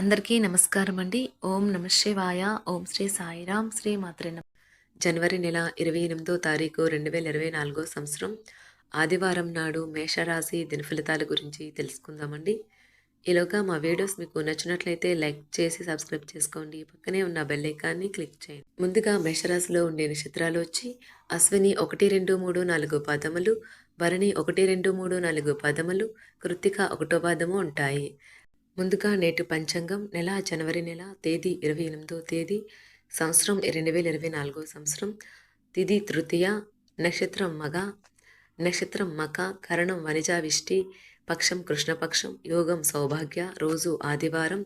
అందరికీ నమస్కారం అండి. ఓం నమ శివాయ. ఓం శ్రీ సాయిరాం. శ్రీ మాత్రే జనవరి నెల ఇరవై ఎనిమిదో తారీఖు రెండు వేల ఇరవై నాలుగో సంవత్సరం. ఆదివారం నాడు మేషరాశి దినఫలితాల గురించి తెలుసుకుందామండి. ఈలోగా మా వీడియోస్ మీకు నచ్చినట్లయితే లైక్ చేసి సబ్స్క్రైబ్ చేసుకోండి. పక్కనే ఉన్న బెల్ ఐకాన్ని క్లిక్ చేయండి. ముందుగా మేషరాశిలో ఉండే నక్షత్రాలు వచ్చి అశ్విని ఒకటి రెండు మూడు నాలుగు పదములు భరణి ఒకటి రెండు మూడు నాలుగు పదములు కృత్తిక ఒకటో పాదము ఉంటాయి. ముందుగా నేటి పంచాంగం నెల జనవరి నెల తేదీ ఇరవై ఎనిమిదో తేదీ సంవత్సరం రెండు వేల ఇరవై నాలుగో సంవత్సరం. తిది తృతీయ నక్షత్రం మగ నక్షత్రం మక కరణం వనిజావిష్టి పక్షం కృష్ణపక్షం యోగం సౌభాగ్య రోజు ఆదివారం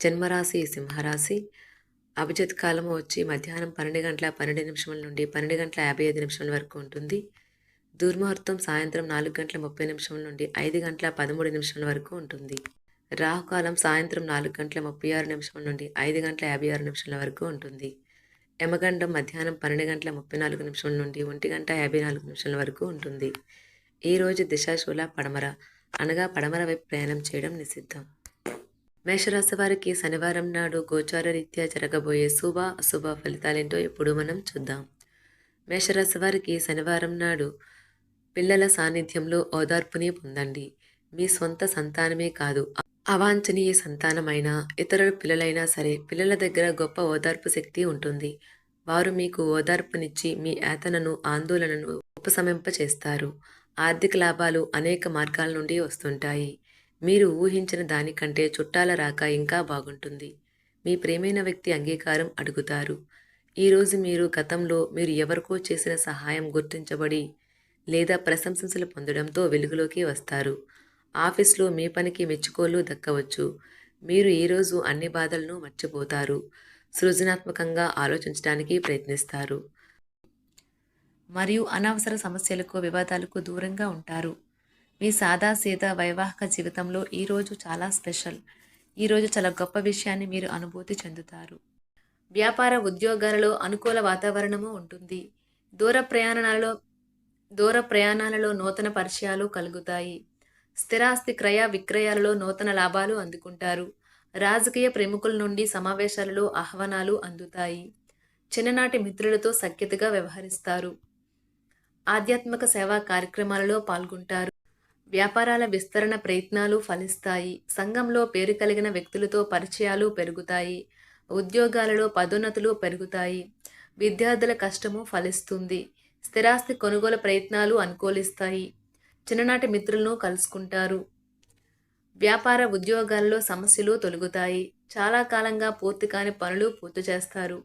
జన్మరాశి సింహరాశి. అభిజిత్ కాలము వచ్చి మధ్యాహ్నం పన్నెండు గంటల పన్నెండు నిమిషముల నుండి పన్నెండు గంటల యాభై ఐదు నిమిషాల వరకు ఉంటుంది. దుర్ముహూర్తం సాయంత్రం నాలుగు గంటల ముప్పై నిమిషం నుండి ఐదు గంటల పదమూడు నిమిషాల వరకు ఉంటుంది. రాహుకాలం సాయంత్రం నాలుగు గంటల ముప్పై ఆరు నిమిషం నుండి ఐదు గంటల యాభై ఆరు నిమిషాల వరకు ఉంటుంది. యమగండం మధ్యాహ్నం పన్నెండు గంటల ముప్పై నాలుగు నిమిషం నుండి ఒంటి గంట యాభై నాలుగు నిమిషాల వరకు ఉంటుంది. ఈరోజు దిశాశూల పడమర అనగా పడమర వైపు ప్రయాణం చేయడం నిషిద్ధం. మేషరాశి వారికి శనివారం నాడు గోచార రీత్యా జరగబోయే శుభ అశుభ ఫలితాలేంటో ఇప్పుడు మనం చూద్దాం. మేషరాశి వారికి శనివారం నాడు పిల్లల సాన్నిధ్యంలో ఓదార్పుని పొందండి. మీ సొంత సంతానమే కాదు అవాంఛనీయ సంతానమైన ఇతరుల పిల్లలైనా సరే పిల్లల దగ్గర గొప్ప ఓదార్పు శక్తి ఉంటుంది. వారు మీకు ఓదార్పునిచ్చి మీ యాతనను ఆందోళనను ఉపశమింపచేస్తారు. ఆర్థిక లాభాలు అనేక మార్గాల నుండి వస్తుంటాయి. మీరు ఊహించిన దానికంటే చుట్టాల రాక ఇంకా బాగుంటుంది. మీ ప్రేమైన వ్యక్తి అంగీకారం అడుగుతారు. ఈరోజు మీరు గతంలో మీరు ఎవరికో చేసిన సహాయం గుర్తించబడి లేదా ప్రశంసలు పొందడంతో వెలుగులోకి వస్తారు. ఆఫీస్లో మీ పనికి మెచ్చుకోలు దక్కవచ్చు. మీరు ఈరోజు అన్ని బాధలను మర్చిపోతారు. సృజనాత్మకంగా ఆలోచించడానికి ప్రయత్నిస్తారు. మరియు అనవసర సమస్యలకు వివాదాలకు దూరంగా ఉంటారు. మీ సాదా సీదా వైవాహిక జీవితంలో ఈరోజు చాలా స్పెషల్. ఈరోజు చాలా గొప్ప విషయాన్ని మీరు అనుభూతి చెందుతారు. వ్యాపార ఉద్యోగాలలో అనుకూల వాతావరణము ఉంటుంది. దూర ప్రయాణాలలో దూర ప్రయాణాలలో నూతన పరిచయాలు కలుగుతాయి. స్థిరాస్తి క్రయ విక్రయాలలో నూతన లాభాలు అందుకుంటారు. రాజకీయ ప్రముఖుల నుండి సమావేశాలలో ఆహ్వానాలు అందుతాయి. చిన్ననాటి మిత్రులతో సఖ్యతగా వ్యవహరిస్తారు. ఆధ్యాత్మిక సేవా కార్యక్రమాలలో పాల్గొంటారు. వ్యాపారాల విస్తరణ ప్రయత్నాలు ఫలిస్తాయి. సంఘంలో పేరు కలిగిన వ్యక్తులతో పరిచయాలు పెరుగుతాయి. ఉద్యోగాలలో పదోన్నతులు పెరుగుతాయి. విద్యార్థుల కష్టము ఫలిస్తుంది. స్థిరాస్తి కొనుగోలు ప్రయత్నాలు అనుకూలిస్తాయి. చిన్ననాటి మిత్రులను కలుసుకుంటారు. వ్యాపార ఉద్యోగాల్లో సమస్యలు తొలగుతాయి. చాలా కాలంగా పూర్తి కాని పనులు పూర్తి చేస్తారు.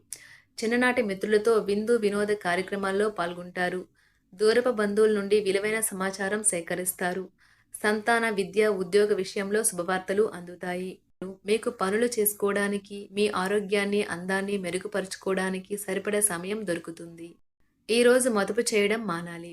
చిన్ననాటి మిత్రులతో విందు వినోద కార్యక్రమాల్లో పాల్గొంటారు. దూరపు బంధువుల నుండి విలువైన సమాచారం సేకరిస్తారు. సంతాన విద్య ఉద్యోగ విషయంలో శుభవార్తలు అందుతాయి. మీకు పనులు చేసుకోవడానికి మీ ఆరోగ్యాన్ని అందాన్ని మెరుగుపరుచుకోవడానికి సరిపడే సమయం దొరుకుతుంది. ఈరోజు మదుపు చేయడం మానాలి.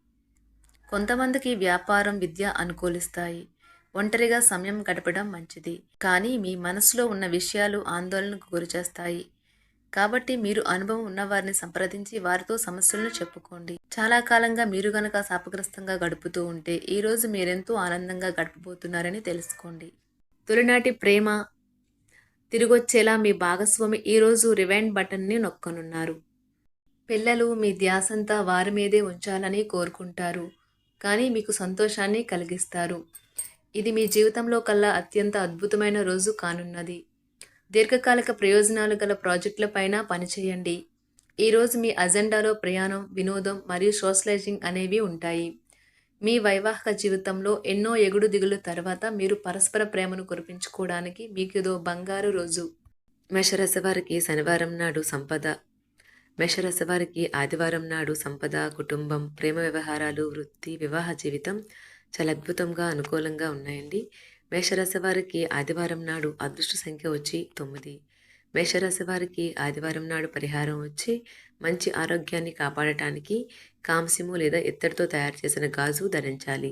కొంతమందికి వ్యాపారం విద్య అనుకూలిస్తాయి. ఒంటరిగా సమయం గడపడం మంచిది. కానీ మీ మనసులో ఉన్న విషయాలు ఆందోళనకు గురిచేస్తాయి. కాబట్టి మీరు అనుభవం ఉన్నవారిని సంప్రదించి వారితో సమస్యలను చెప్పుకోండి. చాలా కాలంగా మీరు గనక శాపగ్రస్తంగా గడుపుతూ ఉంటే ఈరోజు మీరెంతో ఆనందంగా గడపబోతున్నారని తెలుసుకోండి. తొలినాటి ప్రేమ తిరిగొచ్చేలా మీ భాగస్వామి ఈరోజు రివైండ్ బటన్ని నొక్కనున్నారు. పిల్లలు మీ ధ్యాసంతా వారి మీదే ఉంచాలని కోరుకుంటారు. కానీ మీకు సంతోషాన్ని కలిగిస్తారు. ఇది మీ జీవితంలో కల్లా అత్యంత అద్భుతమైన రోజు కానున్నది. దీర్ఘకాలిక ప్రయోజనాలు గల ప్రాజెక్టులపైన పనిచేయండి. ఈరోజు మీ అజెండాలో ప్రయాణం వినోదం మరియు సోషలైజింగ్ అనేవి ఉంటాయి. మీ వైవాహిక జీవితంలో ఎన్నో ఎగుడు దిగులు తర్వాత మీరు పరస్పర ప్రేమను కురిపించుకోవడానికి మీకు ఇదో బంగారు రోజు. మేషరాశి వారికి శనివారం నాడు సంపద. మేషరాశి వారికి ఆదివారం నాడు సంపద కుటుంబం ప్రేమ వ్యవహారాలు వృత్తి వివాహ జీవితం చాలా అద్భుతంగా అనుకూలంగా ఉన్నాయండి. మేషరాశి వారికి ఆదివారం నాడు అదృష్ట సంఖ్య వచ్చి తొమ్మిది. మేషరాశి వారికి ఆదివారం నాడు పరిహారం వచ్చి మంచి ఆరోగ్యాన్ని కాపాడటానికి కాంసిము లేదా ఇత్తడితో తయారు చేసిన గాజు ధరించాలి.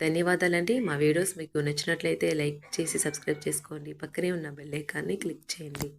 ధన్యవాదాలండి. మా వీడియోస్ మీకు నచ్చినట్లయితే లైక్ చేసి సబ్స్క్రైబ్ చేసుకోండి. పక్కనే ఉన్న బెల్ ఐకాన్ని క్లిక్ చేయండి.